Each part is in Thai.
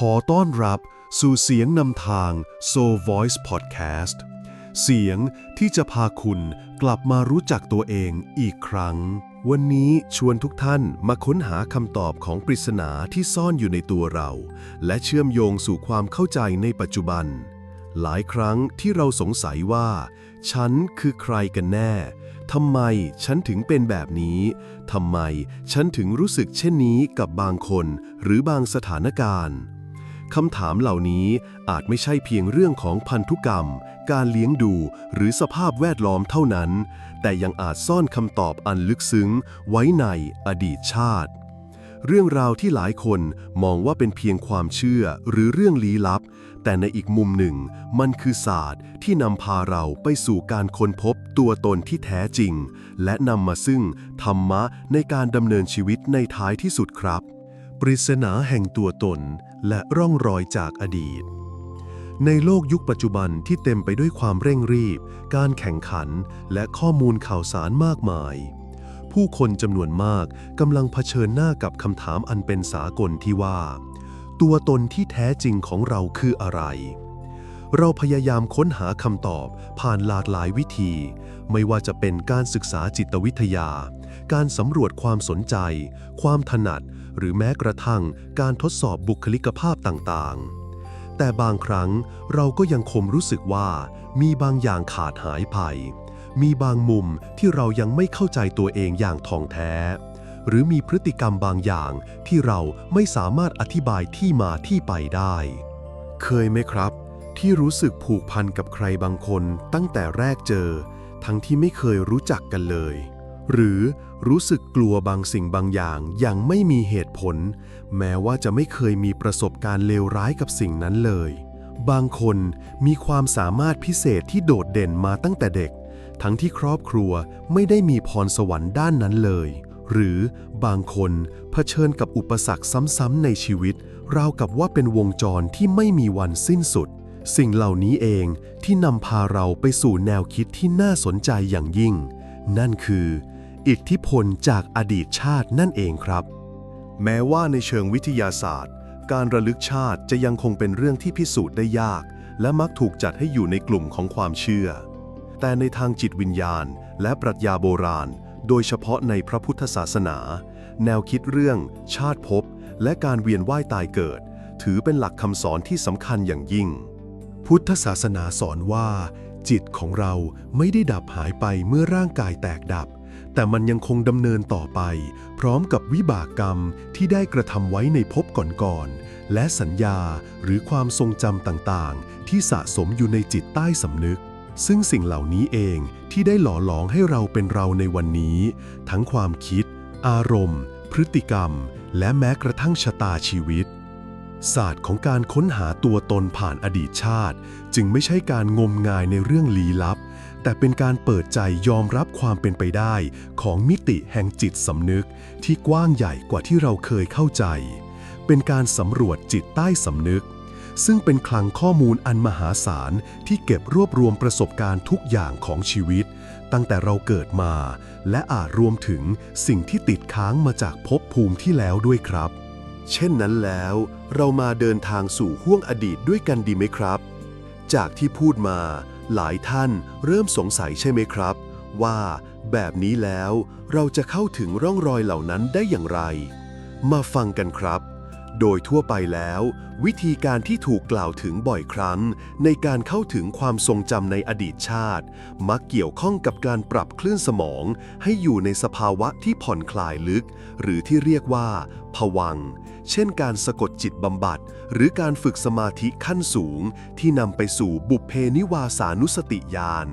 ขอต้อนรับสู่เสียงนำทาง Soul Voice Podcast เสียงที่จะพาคุณกลับมารู้จักตัวเองอีกครั้ง วันนี้ชวนทุกท่านมาค้นหาคำตอบของปริศนาที่ซ่อนอยู่ในตัวเรา และเชื่อมโยงสู่ความเข้าใจในปัจจุบัน หลายครั้งที่เราสงสัยว่า ฉันคือใครกันแน่ ทำไมฉันถึงเป็นแบบนี้ ทำไมฉันถึงรู้สึกเช่นนี้กับบางคนหรือบางสถานการณ์ คำถามเหล่านี้อาจไม่ใช่เพียงเรื่องของพันธุกรรม การเลี้ยงดูหรือสภาพแวดล้อมเท่านั้น แต่ยังอาจซ่อนคำตอบอันลึกซึ้ง ไว้ในอดีตชาติ เรื่องราวที่หลายคนมองว่าเป็นเพียงความเชื่อหรือเรื่องลี้ลับ แต่ในอีกมุมหนึ่ง มันคือศาสตร์ที่นำพาเราไปสู่การค้นพบตัวตนที่แท้จริง และนำมาซึ่งธรรมะในการดำเนินชีวิตในท้ายที่สุดครับ ริศนาแห่งตัวตนและร่องรอยจากอดีต ในโลกยุคปัจจุบันที่เต็มไปด้วยความเร่งรีบ การแข่งขัน และข้อมูลข่าวสารมากมาย ผู้คนจำนวนมากกำลังเผชิญหน้ากับคำถามอันเป็นสากลที่ว่า ตัวตนที่แท้จริงของเราคืออะไร เราพยายามค้นหาคำตอบผ่านหลากหลายวิธี ไม่ว่าจะเป็นการศึกษาจิตวิทยา การสำรวจความสนใจ ความถนัด หรือแม้กระทั่งการทดสอบบุคลิกภาพต่างๆ แต่บางครั้งเราก็ยังคงรู้สึกว่า มีบางอย่างขาดหายไป มีบางมุมที่เรายังไม่เข้าใจตัวเองอย่างท่องแท้ หรือมีพฤติกรรมบางอย่างที่เราไม่สามารถอธิบายที่มาที่ไปได้ เคยไหมครับ ที่รู้สึกผูกพันกับใครบางคนตั้งแต่แรกเจอ ทั้งที่ไม่เคยรู้จักกันเลยหรือ รู้สึกกลัวบางสิ่งบางอย่างอย่างไม่มีเหตุผล แม้ว่าจะไม่เคยมีประสบการณ์เลวร้ายกับสิ่งนั้นเลย บางคนมีความสามารถพิเศษที่โดดเด่นมาตั้งแต่เด็ก ทั้งที่ครอบครัวไม่ได้มีพรสวรรค์ด้านนั้นเลย หรือบางคนเผชิญกับอุปสรรคซ้ำๆในชีวิต ราวกับว่าเป็นวงจรที่ไม่มีวันสิ้นสุด สิ่งเหล่านี้เองที่นำพาเราไปสู่แนวคิดที่น่าสนใจอย่างยิ่ง นั่นคือ อิทธิพลจากอดีตชาตินั่นเองครับ แม้ว่าในเชิงวิทยาศาสตร์ การระลึกชาติจะยังคงเป็นเรื่องที่พิสูจน์ได้ยาก และมักถูกจัดให้อยู่ในกลุ่มของความเชื่อ แต่ในทางจิตวิญญาณ และปรัชญาโบราณ โดยเฉพาะในพระพุทธศาสนา แนวคิดเรื่อง ชาติภพและการเวียนว่ายตายเกิด ถือเป็นหลักคำสอนที่สำคัญอย่างยิ่ง พุทธศาสนาสอนว่า จิตของเราไม่ได้ดับหายไปเมื่อร่างกายแตกดับ แต่มันยังคงดำเนินต่อไป พร้อมกับวิบากกรรมที่ได้กระทำไว้ในภพก่อนๆ และสัญญาหรือความทรงจำต่างๆ ที่สะสมอยู่ในจิตใต้สำนึก ซึ่งสิ่งเหล่านี้เองที่ได้หล่อหลอมให้เราเป็นเราในวันนี้ ทั้งความคิด อารมณ์ พฤติกรรม และแม้กระทั่งชะตาชีวิตศาสตร์ของการค้นหาตัวตนผ่านอดีตชาติ จึงไม่ใช่การงมงายในเรื่องลี้ลับ แต่เป็นการเปิดใจยอมรับความเป็นไปได้ของมิติแห่งจิตสำนึกที่กว้างใหญ่กว่าที่เราเคยเข้าใจ เป็นการสำรวจจิตใต้สำนึก ซึ่งเป็นคลังข้อมูลอันมหาศาลที่เก็บรวบรวมประสบการณ์ทุกอย่างของชีวิต ตั้งแต่เราเกิดมา และอาจรวมถึงสิ่งที่ติดค้างมาจากภพภูมิที่แล้วด้วยครับ เช่นนั้นแล้ว เรามาเดินทางสู่ห้วงอดีตด้วยกันดีไหมครับ จากที่พูดมา หลายท่านเริ่มสงสัยใช่ไหมครับ ว่าแบบนี้แล้วเราจะเข้าถึงร่องรอยเหล่านั้นได้อย่างไร มาฟังกันครับ โดยทั่วไปแล้ว วิธีการที่ถูกกล่าวถึงบ่อยครั้ง ในการเข้าถึงความทรงจำในอดีตชาติ มักเกี่ยวข้องกับการปรับคลื่นสมอง ให้อยู่ในสภาวะที่ผ่อนคลายลึก หรือที่เรียกว่าผวัง เช่นการสะกดจิตบำบัด หรือการฝึกสมาธิขั้นสูง ที่นำไปสู่บุพเพนิวาสานุสติญาณ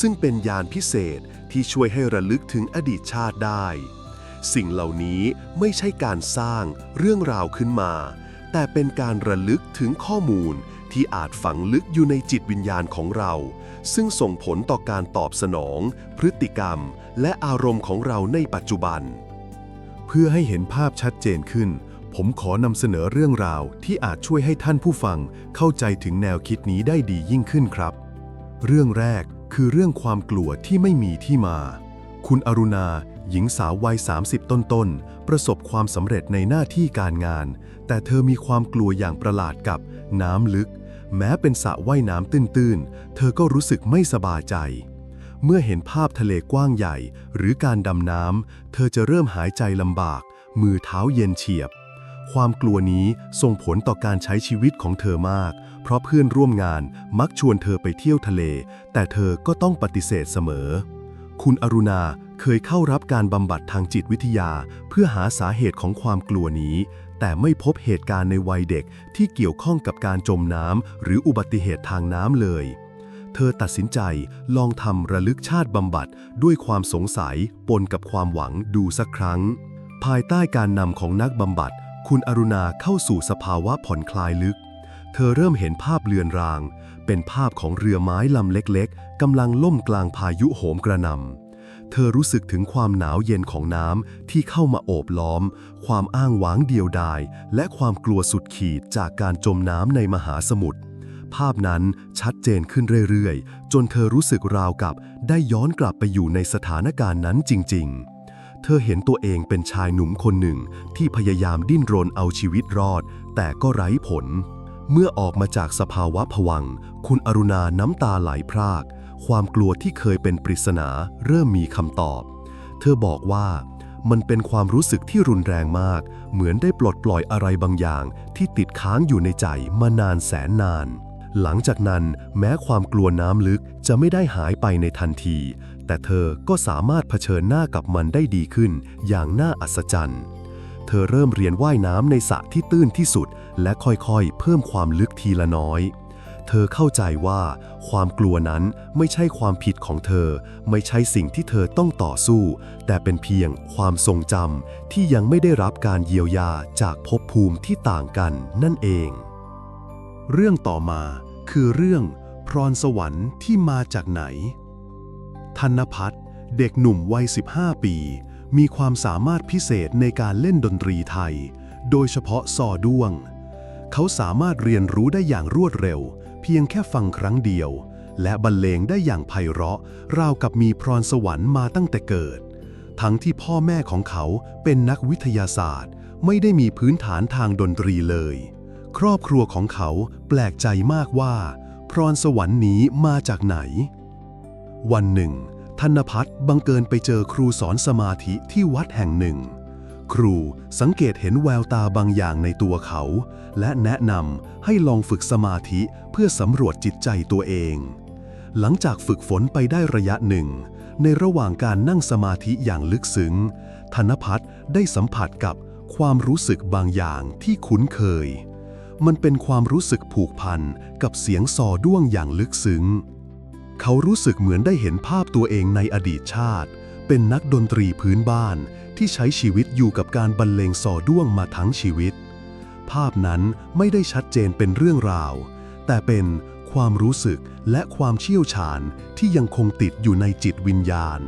ซึ่งเป็นญาณพิเศษที่ช่วยให้ระลึกถึงอดีตชาติได้ สิ่งเหล่านี้ไม่ใช่การสร้างเรื่องราวขึ้นมา แต่เป็นการระลึกถึงข้อมูลที่อาจฝังลึกอยู่ในจิตวิญญาณของเรา ซึ่งส่งผลต่อการตอบสนอง พฤติกรรม และอารมณ์ของเราในปัจจุบัน เพื่อให้เห็นภาพชัดเจนขึ้น ผมขอนำเสนอเรื่องราวที่อาจช่วยให้ท่านผู้ฟังเข้าใจถึงแนวคิดนี้ได้ดียิ่งขึ้นครับ เรื่องแรกคือเรื่องความกลัวที่ไม่มีที่มา คุณอรุณา หญิงสาววัย 30 ต้นๆ ประสบความสำเร็จในหน้าที่การงาน แต่เธอมีความกลัวอย่างประหลาดกับน้ำลึก แม้เป็นสระว่ายน้ำตื้นๆ เธอก็รู้สึกไม่สบายใจ เมื่อเห็นภาพทะเลกว้างใหญ่ หรือการดำน้ำ เธอจะเริ่มหายใจลำบาก มือเท้าเย็นเฉียบ ความกลัวนี้ส่งผลต่อการใช้ชีวิตของเธอมาก เพราะเพื่อนร่วมงานมักชวนเธอไปเที่ยวทะเล แต่เธอก็ต้องปฏิเสธเสมอคุณอรุณา เคยเข้ารับการบำบัดทางจิตวิทยา เพื่อหาสาเหตุของความกลัวนี้ แต่ไม่พบเหตุการณ์ในวัยเด็กที่เกี่ยวข้องกับการจมน้ำหรืออุบัติเหตุทางน้ำเลย เธอตัดสินใจลองทำระลึกชาติบำบัดด้วยความสงสัยปนกับความหวังดูสักครั้ง ภายใต้การนำของนักบำบัด คุณอรุณาเข้าสู่สภาวะผ่อนคลายลึก เธอเริ่มเห็นภาพเลือนราง เป็นภาพของเรือไม้ลำเล็กๆกำลังล่มกลางพายุโหมกระหน่ำ เธอรู้สึกถึงความหนาวเย็นของน้ำที่เข้ามาโอบล้อม ความอ้างว้างเดียวดาย และความกลัวสุดขีดจากการจมน้ำในมหาสมุทร ภาพนั้นชัดเจนขึ้นเรื่อยๆ จนเธอรู้สึกราวกับได้ย้อนกลับไปอยู่ในสถานการณ์นั้นจริง ๆเธอเห็นตัวเองเป็นชายหนุ่มคนหนึ่งที่พยายามดิ้นรนเอาชีวิตรอด แต่ก็ไร้ผล เมื่อออกมาจากสภาวะผวัง คุณอรุณาน้ำตาไหลพราก ความกลัวที่เคยเป็นปริศนาเริ่มมีคำตอบ เธอบอกว่ามันเป็นความรู้สึกที่รุนแรงมาก เหมือนได้ปลดปล่อยอะไรบางอย่าง ที่ติดค้างอยู่ในใจมานานแสนนาน หลังจากนั้นแม้ความกลัวน้ำลึกจะไม่ได้หายไปในทันที แต่เธอก็สามารถเผชิญหน้ากับมันได้ดีขึ้น อย่างน่าอัศจรรย์ เธอเริ่มเรียนว่ายน้ำในสระที่ตื้นที่สุด และค่อยๆ เพิ่มความลึกทีละน้อย เธอเข้าใจว่า ความกลัวนั้นไม่ใช่ความผิดของเธอ ไม่ใช่สิ่งที่เธอต้องต่อสู้ แต่เป็นเพียงความทรงจำที่ยังไม่ได้รับการเยียวยาจากภพภูมิที่ต่างกันนั่นเอง เรื่องต่อมาคือเรื่องพรสวรรค์ที่มาจากไหน ธนพัฒน์เด็กหนุ่มวัย 15 ปี มีความสามารถพิเศษในการเล่นดนตรีไทย โดยเฉพาะซอด้วง เขาสามารถเรียนรู้ได้อย่างรวดเร็ว เพียงแค่ฟังครั้งเดียว และบรรเลงได้อย่างไพเราะ ราวกับมีพรสวรรค์มาตั้งแต่เกิด ทั้งที่พ่อแม่ของเขาเป็นนักวิทยาศาสตร์ ไม่ได้มีพื้นฐานทางดนตรีเลย ครอบครัวของเขาแปลกใจมากว่า พรสวรรค์นี้มาจากไหน วันหนึ่งธนพัฒน์บังเกิญไปเจอครูสอนสมาธิที่วัดแห่งหนึ่ง ครูสังเกตเห็นแววตาบางอย่างในตัวเขา และแนะนำให้ลองฝึกสมาธิเพื่อสำรวจจิตใจตัวเอง หลังจากฝึกฝนไปได้ระยะหนึ่ง ในระหว่างการนั่งสมาธิอย่างลึกซึ้ง ธนพัฒน์ได้สัมผัสกับความรู้สึกบางอย่างที่คุ้นเคย มันเป็นความรู้สึกผูกพันกับเสียงซอด้วงอย่างลึกซึ้ง เขารู้สึกเหมือนได้เห็นภาพตัวเองในอดีตชาติ เป็นนักดนตรีพื้นบ้าน ที่ใช้ชีวิตอยู่กับการบรรเลงซอด้วงมาทั้งชีวิต ภาพนั้นไม่ได้ชัดเจนเป็นเรื่องราว แต่เป็นความรู้สึกและความเชี่ยวชาญที่ยังคงติดอยู่ในจิตวิญญาณ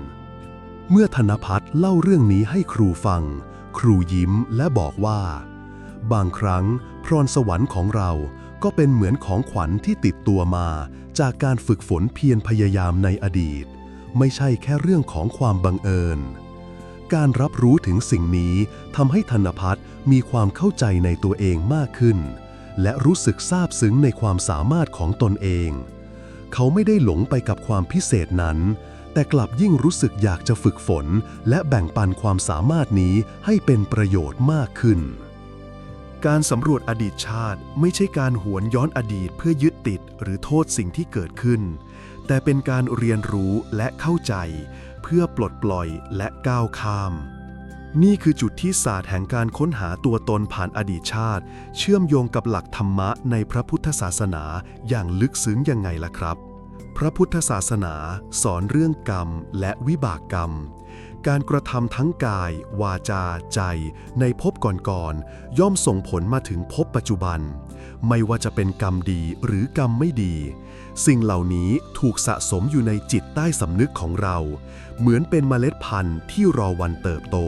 เมื่อธนพัฒน์เล่าเรื่องนี้ให้ครูฟัง ครูยิ้มและบอกว่า บางครั้งพรสวรรค์ของเราก็เป็นเหมือนของขวัญที่ติดตัวมา จากการฝึกฝนเพียรพยายามในอดีต ไม่ใช่แค่เรื่องของความบังเอิญ การรับรู้ถึงสิ่งนี้ทำให้ธนพัฒน์มีความเข้าใจในตัวเองมากขึ้น และรู้สึกซาบซึ้งในความสามารถของตนเอง เขาไม่ได้หลงไปกับความพิเศษนั้น แต่กลับยิ่งรู้สึกอยากจะฝึกฝน และแบ่งปันความสามารถนี้ให้เป็นประโยชน์มากขึ้น การสำรวจอดีตชาติไม่ใช่การหวนย้อนอดีตเพื่อยึดติดหรือโทษสิ่งที่เกิดขึ้น แต่เป็นการเรียนรู้และเข้าใจ เพื่อปลดปล่อยและก้าวข้าม นี่คือจุดที่ศาสตร์แห่งการค้นหาตัวตนผ่านอดีตชาติ เชื่อมโยงกับหลักธรรมะในพระพุทธศาสนาอย่างลึกซึ้งยังไงล่ะครับ พระพุทธศาสนาสอนเรื่องกรรมและวิบากกรรม การกระทำทั้งกาย วาจา ใจ ในภพก่อนๆย่อมส่งผลมาถึงภพปัจจุบัน ไม่ว่าจะเป็นกรรมดีหรือกรรมไม่ดี สิ่งเหล่านี้ถูกสะสมอยู่ในจิตใต้สำนึกของเรา เหมือนเป็นเมล็ดพันธุ์ที่รอวันเติบโต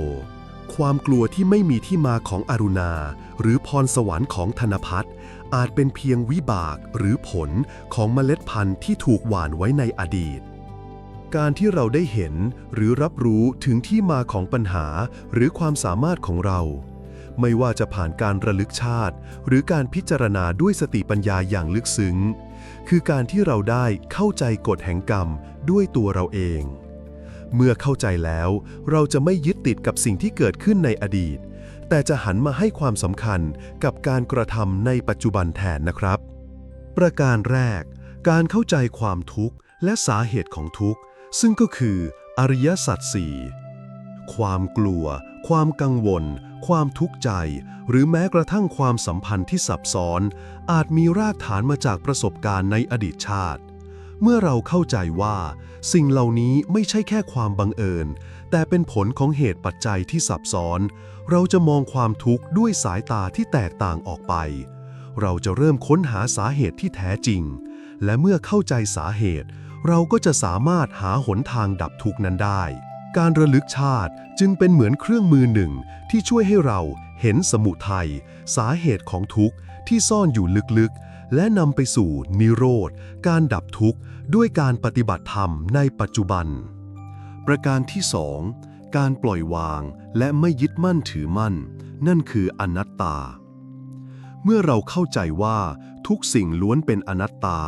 ความกลัวที่ไม่มีที่มาของอรุณา หรือพรสวรรค์ของธนพัฒน์อาจเป็นเพียงวิบากหรือผลของเมล็ดพันธุ์ที่ถูกหว่านไว้ในอดีต การที่เราได้เห็นหรือรับรู้ถึงที่มาของปัญหาหรือความสามารถของเรา ไม่ว่าจะผ่านการระลึกชาติ หรือการพิจารณาด้วยสติปัญญาอย่างลึกซึ้ง คือการที่เราได้เข้าใจกฎแห่งกรรมด้วยตัวเราเอง เมื่อเข้าใจแล้ว เราจะไม่ยึดติดกับสิ่งที่เกิดขึ้นในอดีต แต่จะหันมาให้ความสำคัญกับการกระทำในปัจจุบันแทนนะครับ ประการแรก การเข้าใจความทุกข์และสาเหตุของทุกข์ ซึ่งก็คืออริยสัจสี่ความกลัว ความกังวล ความทุกข์ใจ หรือแม้กระทั่งความสัมพันธ์ที่ซับซ้อน อาจมีรากฐานมาจากประสบการณ์ในอดีตชาติ เมื่อเราเข้าใจว่า สิ่งเหล่านี้ไม่ใช่แค่ความบังเอิญ แต่เป็นผลของเหตุปัจจัยที่ซับซ้อน เราจะมองความทุกข์ด้วยสายตาที่แตกต่างออกไป เราจะเริ่มค้นหาสาเหตุที่แท้จริง และเมื่อเข้าใจสาเหตุ เราก็จะสามารถหาหนทางดับทุกข์นั้นได้ การระลึกชาติจึงเป็นเหมือนเครื่องมือหนึ่ง ที่ช่วยให้เราเห็นสมุทัยสาเหตุของทุกข์ที่ซ่อนอยู่ลึกๆ และนำไปสู่นิโรธ การดับทุกข์ด้วยการปฏิบัติธรรมในปัจจุบัน ประการที่สองการปล่อยวางและไม่ยึดมั่นถือมั่น นั่นคืออนัตตา เมื่อเราเข้าใจว่าทุกสิ่งล้วนเป็นอนัตตา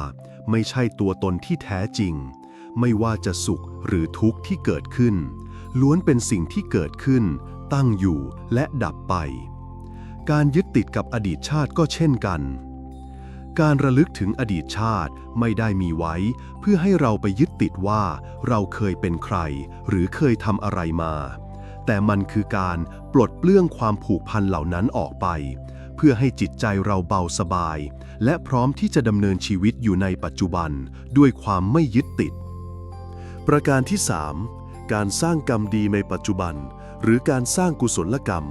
ไม่ใช่ตัวตนที่แท้จริง ไม่ว่าจะสุขหรือทุกข์ที่เกิดขึ้น ล้วนเป็นสิ่งที่เกิดขึ้น ตั้งอยู่และดับไป การยึดติดกับอดีตชาติก็เช่นกัน การระลึกถึงอดีตชาติไม่ได้มีไว้ เพื่อให้เราไปยึดติดว่าเราเคยเป็นใคร หรือเคยทำอะไรมา แต่มันคือการปลดเปลื้องความผูกพันเหล่านั้นออกไป เพื่อให้จิตใจเราเบาสบาย และพร้อมที่จะดำเนินชีวิตอยู่ในปัจจุบัน ด้วยความไม่ยึดติด ประการที่ 3 การสร้างกรรมดีในปัจจุบัน หรือการสร้างกุศลกรรม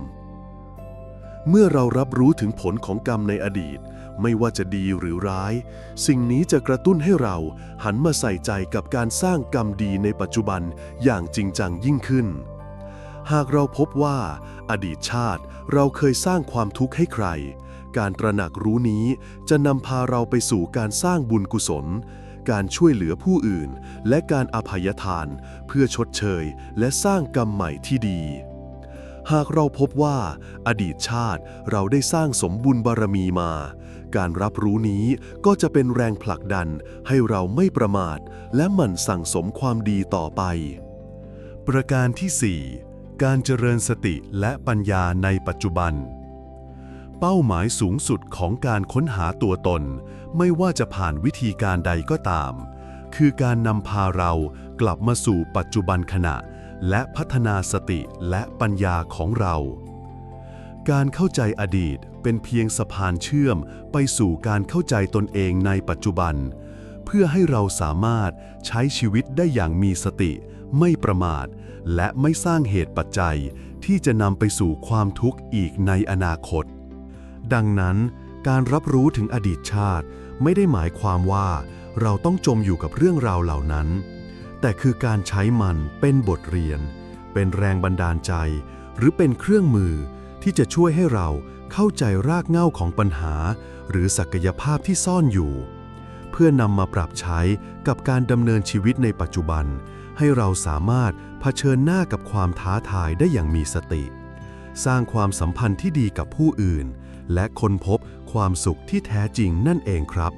เมื่อเรารับรู้ถึงผลของกรรมในอดีต ไม่ว่าจะดีหรือร้าย สิ่งนี้จะกระตุ้นให้เราหันมาใส่ใจกับการสร้างกรรมดีในปัจจุบันอย่างจริงจังยิ่งขึ้น หากเราพบว่า อดีตชาติเราเคยสร้างความทุกข์ให้ใคร การตระหนักรู้นี้จะนำพาเราไปสู่การสร้างบุญกุศล การช่วยเหลือผู้อื่น และการอภัยทาน เพื่อชดเชย และสร้างกรรมใหม่ที่ดี หากเราพบว่า อดีตชาติเราได้สร้างสมบุญบารมีมา การรับรู้นี้ก็จะเป็นแรงผลักดันให้เราไม่ประมาท และหมั่นสั่งสมความดีต่อไป ประการที่ 4 การเจริญสติและปัญญาในปัจจุบัน เป้าหมายสูงสุดของการค้นหาตัวตน ไม่ว่าจะผ่านวิธีการใดก็ตาม คือการนำพาเรากลับมาสู่ปัจจุบันขณะ และพัฒนาสติและปัญญาของเรา การเข้าใจอดีตเป็นเพียงสะพานเชื่อมไปสู่การเข้าใจตนเองในปัจจุบัน เพื่อให้เราสามารถใช้ชีวิตได้อย่างมีสติ ไม่ประมาท และไม่สร้างเหตุปัจจัยที่จะนำไปสู่ความทุกข์อีกในอนาคต ดังนั้น การรับรู้ถึงอดีตชาติ ไม่ได้หมายความว่าเราต้องจมอยู่กับเรื่องราวเหล่านั้น แต่คือการใช้มันเป็นบทเรียน เป็นแรงบันดาลใจ หรือเป็นเครื่องมือที่จะช่วยให้เราเข้าใจรากเหง้าของปัญหา หรือศักยภาพที่ซ่อนอยู่ เพื่อนำมาปรับใช้กับการดำเนินชีวิตในปัจจุบัน ให้เราสามารถเผชิญหน้ากับความท้าทายได้อย่างมีสติ สร้างความสัมพันธ์ที่ดีกับผู้อื่น และค้นพบความสุขที่แท้จริงนั่นเองครับ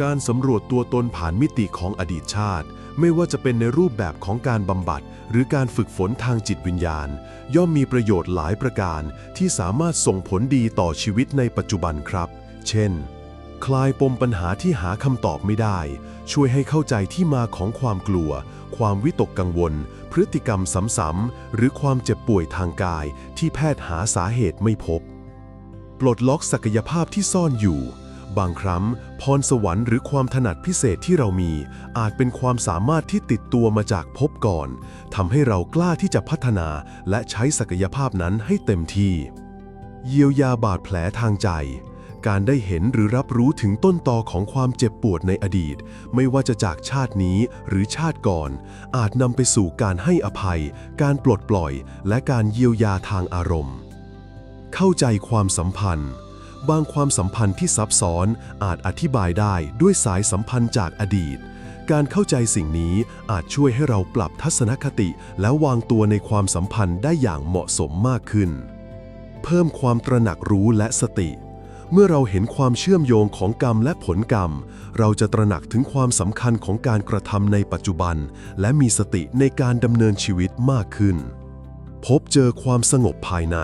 การสำรวจตัวตนผ่านมิติของอดีตชาติ ไม่ว่าจะเป็นในรูปแบบของการบำบัด หรือการฝึกฝนทางจิตวิญญาณ ย่อมมีประโยชน์หลายประการที่สามารถส่งผลดีต่อชีวิตในปัจจุบันครับ เช่น คลายปมปัญหาที่หาคำตอบไม่ได้ ช่วยให้เข้าใจที่มาของความกลัว ความวิตกกังวล พฤติกรรมซ้ำๆหรือความเจ็บป่วยทางกายที่แพทย์หาสาเหตุไม่พบ ปลดล็อกศักยภาพที่ซ่อนอยู่ บางครั้งพรสวรรค์หรือความถนัดพิเศษที่เรามี อาจเป็นความสามารถที่ติดตัวมาจากภพก่อนทำให้เรากล้าที่จะพัฒนาและใช้ศักยภาพนั้นให้เต็มที่ เยียวยาบาดแผลทางใจ การได้เห็นหรือรับรู้ถึงต้นตอของความเจ็บปวดในอดีต ไม่ว่าจะจากชาตินี้หรือชาติก่อน อาจนำไปสู่การให้อภัย การปลดปล่อย และการเยียวยาทางอารมณ์ เข้าใจความสัมพันธ์ บางความสัมพันธ์ที่ซับซ้อนอาจอธิบายได้ด้วยสายสัมพันธ์จากอดีต การเข้าใจสิ่งนี้อาจช่วยให้เราปรับทัศนคติ และวางตัวในความสัมพันธ์ได้อย่างเหมาะสมมากขึ้น เพิ่มความตระหนักรู้และสติ เมื่อเราเห็นความเชื่อมโยงของกรรมและผลกรรม เราจะตระหนักถึงความสำคัญของการกระทำในปัจจุบัน และมีสติในการดำเนินชีวิตมากขึ้น พบเจอความสงบภายใน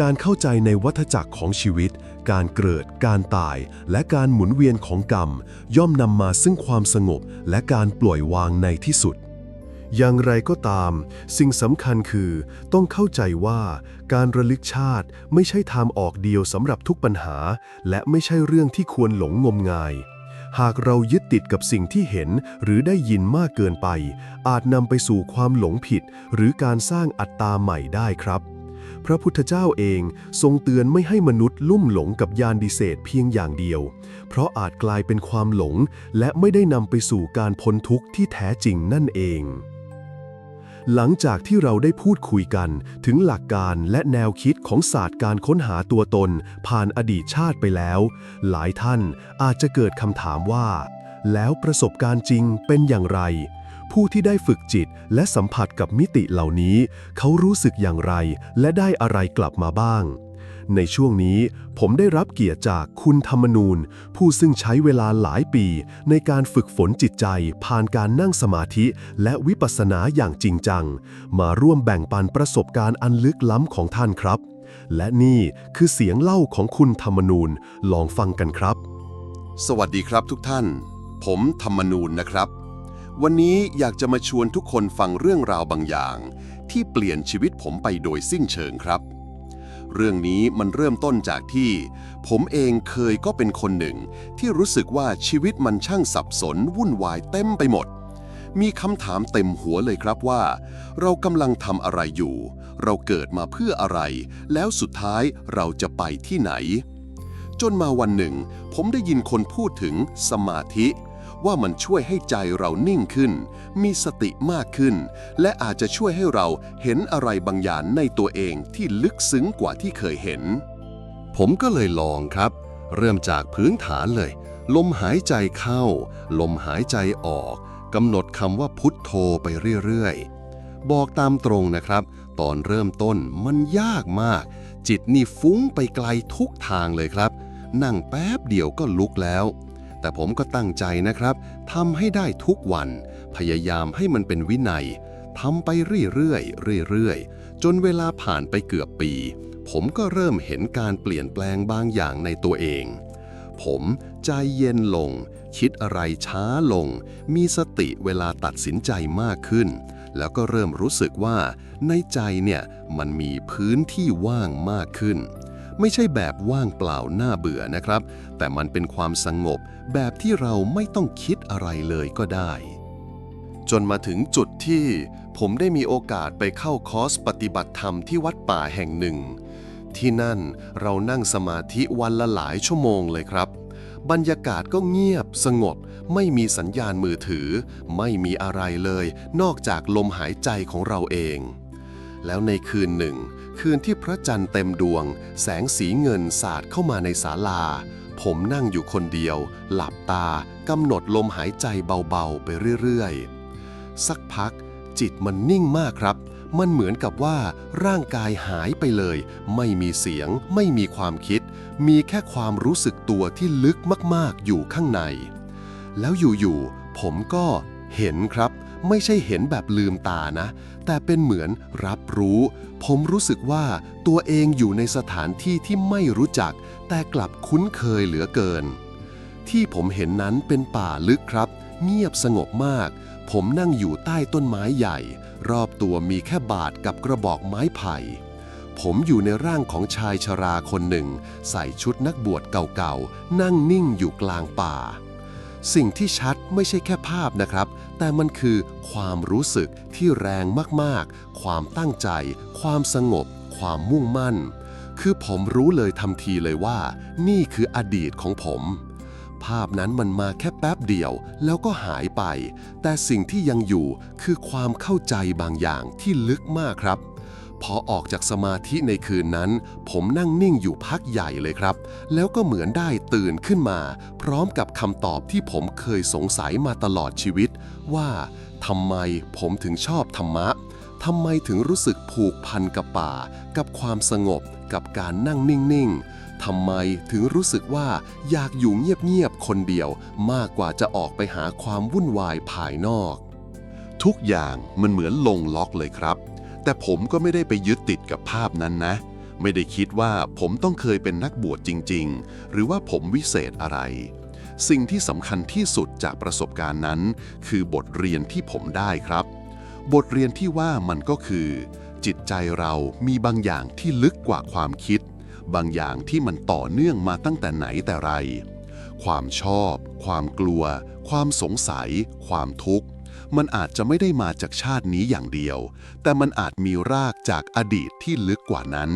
การเข้าใจในวัฏจักรของชีวิต การเกิด การตาย และการหมุนเวียนของกรรม ย่อมนำมาซึ่งความสงบและการปล่อยวางในที่สุด อย่างไรก็ตาม สิ่งสำคัญคือต้องเข้าใจว่าการระลึกชาติไม่ใช่ทางออกเดียวสำหรับทุกปัญหา และไม่ใช่เรื่องที่ควรหลงงมงาย หากเรายึดติดกับสิ่งที่เห็นหรือได้ยินมากเกินไป อาจนำไปสู่ความหลงผิด หรือการสร้างอัตตาใหม่ได้ครับพระพุทธเจ้าเองทรงเตือนไม่ให้มนุษย์ลุ่มหลงกับยานดิเศษเพียงอย่างเดียว เพราะอาจกลายเป็นความหลง และไม่ได้นำไปสู่การพ้นทุกข์ที่แท้จริงนั่นเอง หลังจากที่เราได้พูดคุยกันถึงหลักการและแนวคิดของศาสตร์การค้นหาตัวตน ผ่านอดีตชาติไปแล้ว หลายท่านอาจจะเกิดคำถามว่า แล้วประสบการณ์จริงเป็นอย่างไร ผู้ที่ได้ฝึกจิตและสัมผัสกับมิติเหล่านี้ เขารู้สึกอย่างไร และได้อะไรกลับมาบ้าง ในช่วงนี้ผมได้รับเกียรติจากคุณธรรมนูญ ผู้ซึ่งใช้เวลาหลายปี ในการฝึกฝนจิตใจ ผ่านการนั่งสมาธิ และวิปัสสนาอย่างจริงจัง มาร่วมแบ่งปันประสบการณ์อันลึกล้ำของท่านครับ และนี่คือเสียงเล่าของคุณธรรมนูญลองฟังกันครับ สวัสดีครับทุกท่าน ผมธรรมนูญนะครับ วันนี้อยากจะมาชวนทุกคนฟังเรื่องราวบางอย่าง ที่เปลี่ยนชีวิตผมไปโดยสิ้นเชิงครับ เรื่องนี้มันเริ่มต้นจากที่ ผมเองเคยก็เป็นคนหนึ่ง ที่รู้สึกว่าชีวิตมันช่างสับสนวุ่นวายเต็มไปหมด มีคำถามเต็มหัวเลยครับว่า เรากำลังทำอะไรอยู่ เราเกิดมาเพื่ออะไร แล้วสุดท้ายเราจะไปที่ไหน จนมาวันหนึ่ง ผมได้ยินคนพูดถึงสมาธิ ว่ามันช่วยให้ใจเรานิ่งขึ้น มีสติมากขึ้น และอาจจะช่วยให้เราเห็นอะไรบางอย่างในตัวเองที่ลึกซึ้งกว่าที่เคยเห็น ผมก็เลยลองครับ เริ่มจากพื้นฐานเลย ลมหายใจเข้า ลมหายใจออกกำหนดคำว่าพุทโธไปเรื่อยๆ บอกตามตรงนะครับ ตอนเริ่มต้นมันยากมาก จิตนี่ฟุ้งไปไกลทุกทางเลยครับ นั่งแป๊บเดียวก็ลุกแล้ว แต่ผมก็ตั้งใจนะครับทำให้ได้ทุกวัน พยายามให้มันเป็นวินัยทำไปเรื่อยๆเรื่อยๆ จนเวลาผ่านไปเกือบปี ผมก็เริ่มเห็นการเปลี่ยนแปลงบางอย่างในตัวเอง ผมใจเย็นลง คิดอะไรช้าลง มีสติเวลาตัดสินใจมากขึ้น แล้วก็เริ่มรู้สึกว่า ในใจเนี่ยมันมีพื้นที่ว่างมากขึ้น ไม่ใช่แบบว่างเปล่าหน้าเบื่อนะครับ แต่มันเป็นความสงบแบบที่เราไม่ต้องคิดอะไรเลยก็ได้ จนมาถึงจุดที่ผมได้มีโอกาสไปเข้าคอร์สปฏิบัติธรรมที่วัดป่าแห่งหนึ่ง ที่นั่นเรานั่งสมาธิวันละหลายชั่วโมงเลยครับ บรรยากาศก็เงียบสงบ ไม่มีสัญญาณมือถือ ไม่มีอะไรเลย นอกจากลมหายใจของเราเองแล้วในคืนหนึ่ง คืนที่พระจันทร์เต็มดวง แสงสีเงินสาดเข้ามาในศาลา ผมนั่งอยู่คนเดียว หลับตากำหนดลมหายใจเบาๆ ไปเรื่อยๆ สักพัก จิตมันนิ่งมากครับ มันเหมือนกับว่าร่างกายหายไปเลย ไม่มีเสียง ไม่มีความคิด มีแค่ความรู้สึกตัวที่ลึกมากๆ อยู่ข้างใน แล้วอยู่ๆผมก็เห็นครับ ไม่ใช่เห็นแบบลืมตานะ แต่เป็นเหมือนรับรู้ ผมรู้สึกว่าตัวเองอยู่ในสถานที่ที่ไม่รู้จัก แต่กลับคุ้นเคยเหลือเกิน ที่ผมเห็นนั้นเป็นป่าลึกครับ เงียบสงบมาก ผมนั่งอยู่ใต้ต้นไม้ใหญ่ รอบตัวมีแค่บาทกับกระบอกไม้ไผ่ผมอยู่ในร่างของชายชราคนหนึ่ง ใส่ชุดนักบวชเก่าๆ นั่งนิ่งอยู่กลางป่า สิ่งที่ชัดไม่ใช่แค่ภาพนะครับ แต่มันคือความรู้สึกที่แรงมากๆ ความตั้งใจ ความสงบ ความมุ่งมั่น คือผมรู้เลยทันทีเลยว่า นี่คืออดีตของผม ภาพนั้นมันมาแค่แป๊บเดียว แล้วก็หายไป แต่สิ่งที่ยังอยู่คือความเข้าใจบางอย่างที่ลึกมากครับ พอออกจากสมาธิในคืนนั้น ผมนั่งนิ่งอยู่พักใหญ่เลยครับ แล้วก็เหมือนได้ตื่นขึ้นมา พร้อมกับคำตอบที่ผมเคยสงสัยมาตลอดชีวิต ว่าทำไมผมถึงชอบธรรมะทำไมถึงรู้สึกผูกพันกับป่า กับความสงบ กับการนั่งนิ่งๆทำไมถึงรู้สึกว่าอยากอยู่เงียบๆคนเดียว มากกว่าจะออกไปหาความวุ่นวายภายนอก ทุกอย่างมันเหมือนลงล็อกเลยครับ แต่ผมก็ไม่ได้ไปยึดติดกับภาพนั้นนะ ไม่ได้คิดว่าผมต้องเคยเป็นนักบวชจริง ๆ หรือว่าผมวิเศษอะไร สิ่งที่สำคัญที่สุดจากประสบการณ์นั้น คือบทเรียนที่ผมได้ครับ บทเรียนที่ว่ามันก็คือ จิตใจเรามีบางอย่างที่ลึกกว่าความคิด บางอย่างที่มันต่อเนื่องมาตั้งแต่ไหนแต่ไร ความชอบ ความกลัว ความสงสัย ความทุกข์ มันอาจจะไม่ได้มาจากชาตินี้อย่างเดียว แต่มันอาจมีรากจากอดีตที่ลึกกว่านั้น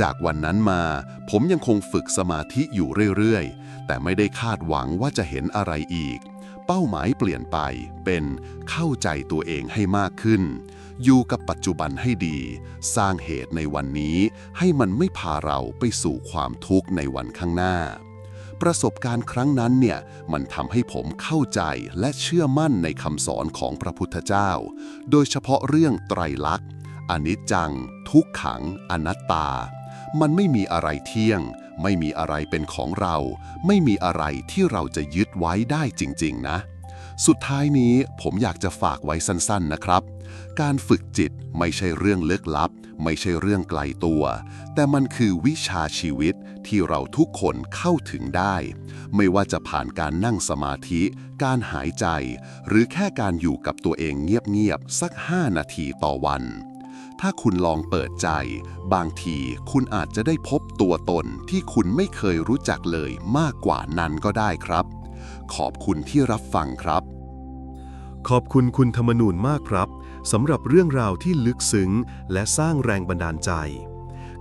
จากวันนั้นมา ผมยังคงฝึกสมาธิอยู่เรื่อยๆ แต่ไม่ได้คาดหวังว่าจะเห็นอะไรอีก เป้าหมายเปลี่ยนไปเป็นเข้าใจตัวเองให้มากขึ้น อยู่กับปัจจุบันให้ดี สร้างเหตุในวันนี้ให้มันไม่พาเราไปสู่ความทุกข์ในวันข้างหน้า ประสบการณ์ครั้งนั้นเนี่ยมันทำให้ผมเข้าใจและเชื่อมั่นในคำสอนของพระพุทธเจ้า โดยเฉพาะเรื่องไตรลักษณ์อนิจจัง ทุกขัง อนัตตา มันไม่มีอะไรเที่ยง ไม่มีอะไรเป็นของเรา ไม่มีอะไรที่เราจะยึดไว้ได้จริง ๆ นะ สุดท้ายนี้ผมอยากจะฝากไว้สั้น ๆ นะครับ การฝึกจิตไม่ใช่เรื่องลึกลับ ไม่ใช่เรื่องไกลตัว แต่มันคือวิชาชีวิตที่เราทุกคนเข้าถึงได้ ไม่ว่าจะผ่านการนั่งสมาธิ การหายใจ หรือแค่การอยู่กับตัวเองเงียบๆสัก 5 นาทีต่อวัน ถ้าคุณลองเปิดใจ บางทีคุณอาจจะได้พบตัวตนที่คุณไม่เคยรู้จักเลยมากกว่านั้นก็ได้ครับ ขอบคุณที่รับฟังครับ ขอบคุณคุณธรรมนูญมากครับ สำหรับเรื่องราวที่ลึกซึ้งและสร้างแรงบันดาลใจ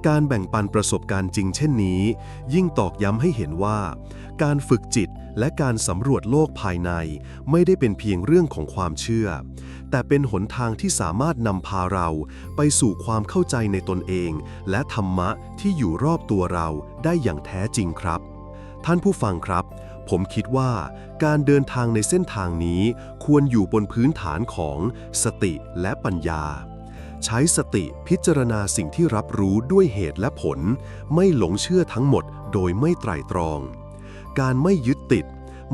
การแบ่งปันประสบการณ์จริงเช่นนี้ ยิ่งตอกย้ำให้เห็นว่า การฝึกจิตและการสำรวจโลกภายใน ไม่ได้เป็นเพียงเรื่องของความเชื่อ แต่เป็นหนทางที่สามารถนำพาเราไปสู่ความเข้าใจในตนเอง และธรรมะที่อยู่รอบตัวเราได้อย่างแท้จริงครับ ท่านผู้ฟังครับ ผมคิดว่าการเดินทางในเส้นทางนี้ควรอยู่บนพื้นฐานของสติและปัญญา ใช้สติพิจารณาสิ่งที่รับรู้ด้วยเหตุและผล ไม่หลงเชื่อทั้งหมดโดยไม่ไตร่ตรอง การไม่ยึดติด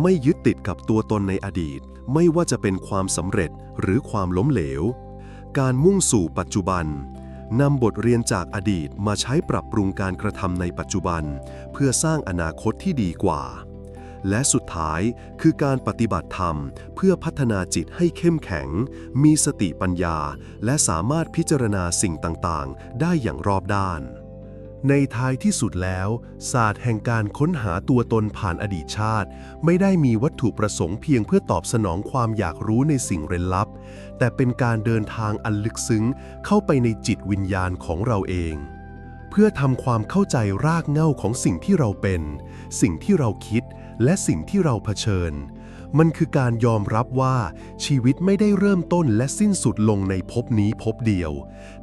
ไม่ยึดติดกับตัวตนในอดีต ไม่ว่าจะเป็นความสำเร็จหรือความล้มเหลว การมุ่งสู่ปัจจุบันนำบทเรียนจากอดีตมาใช้ปรับปรุงการกระทำในปัจจุบัน เพื่อสร้างอนาคตที่ดีกว่า และสุดท้ายคือการปฏิบัติธรรม เพื่อพัฒนาจิตให้เข้มแข็ง มีสติปัญญา และสามารถพิจารณาสิ่งต่างๆ ได้อย่างรอบด้าน ในท้ายที่สุดแล้ว ศาสตร์แห่งการค้นหาตัวตนผ่านอดีตชาติ ไม่ได้มีวัตถุประสงค์เพียงเพื่อตอบสนองความอยากรู้ในสิ่งเร้นลับ แต่เป็นการเดินทางอันลึกซึ้งเข้าไปในจิตวิญญาณของเราเอง เพื่อทำความเข้าใจรากเหง้าของสิ่งที่เราเป็น สิ่งที่เราคิด และสิ่งที่เราเผชิญ มันคือการยอมรับว่าชีวิตไม่ได้เริ่มต้นและสิ้นสุดลงในภพนี้ภพเดียว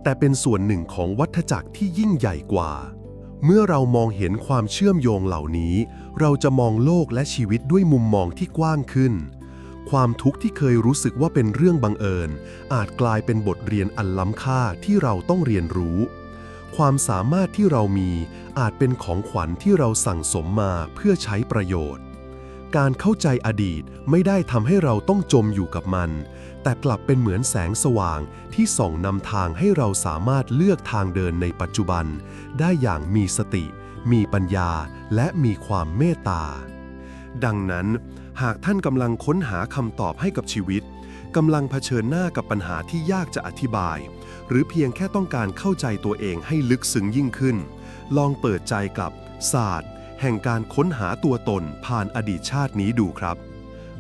แต่เป็นส่วนหนึ่งของวัฏจักรที่ยิ่งใหญ่กว่า เมื่อเรามองเห็นความเชื่อมโยงเหล่านี้ เราจะมองโลกและชีวิตด้วยมุมมองที่กว้างขึ้นความทุกข์ที่เคยรู้สึกว่าเป็นเรื่องบังเอิญ อาจกลายเป็นบทเรียนอันล้ำค่าที่เราต้องเรียนรู้ ความสามารถที่เรามีอาจเป็นของขวัญที่เราสั่งสมมาเพื่อใช้ประโยชน์ การเข้าใจอดีตไม่ได้ทำให้เราต้องจมอยู่กับมัน แต่กลับเป็นเหมือนแสงสว่างที่ส่องนำทางให้เราสามารถเลือกทางเดินในปัจจุบัน ได้อย่างมีสติ มีปัญญา และมีความเมตตา ดังนั้น หากท่านกำลังค้นหาคำตอบให้กับชีวิตกำลังเผชิญหน้ากับปัญหาที่ยากจะอธิบาย หรือเพียงแค่ต้องการเข้าใจตัวเองให้ลึกซึ้งยิ่งขึ้น ลองเปิดใจกับศาสตร์ แห่งการค้นหาตัวตนผ่านอดีตชาตินี้ดูครับ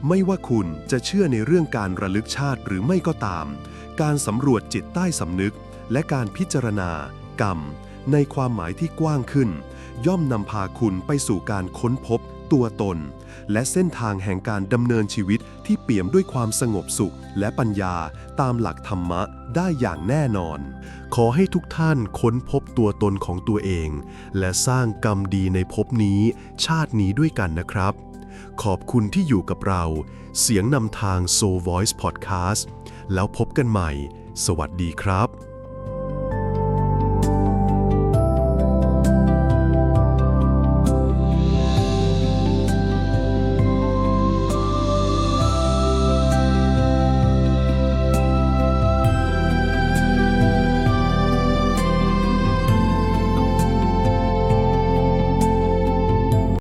ไม่ว่าคุณจะเชื่อในเรื่องการระลึกชาติหรือไม่ก็ตาม การสำรวจจิตใต้สำนึก และการพิจารณา กรรม ในความหมายที่กว้างขึ้น ย่อมนำพาคุณไปสู่การค้นพบ ตัวตน และเส้นทางแห่งการดำเนินชีวิตที่เปี่ยมด้วยความสงบสุขและปัญญาตามหลักธรรมะได้อย่างแน่นอน ขอให้ทุกท่านค้นพบตัวตนของตัวเอง และสร้างกรรมดีในภพนี้ ชาตินี้ด้วยกันนะครับ ขอบคุณที่อยู่กับเรา เสียงนำทาง Soul Voice Podcast แล้วพบกันใหม่ สวัสดีครับ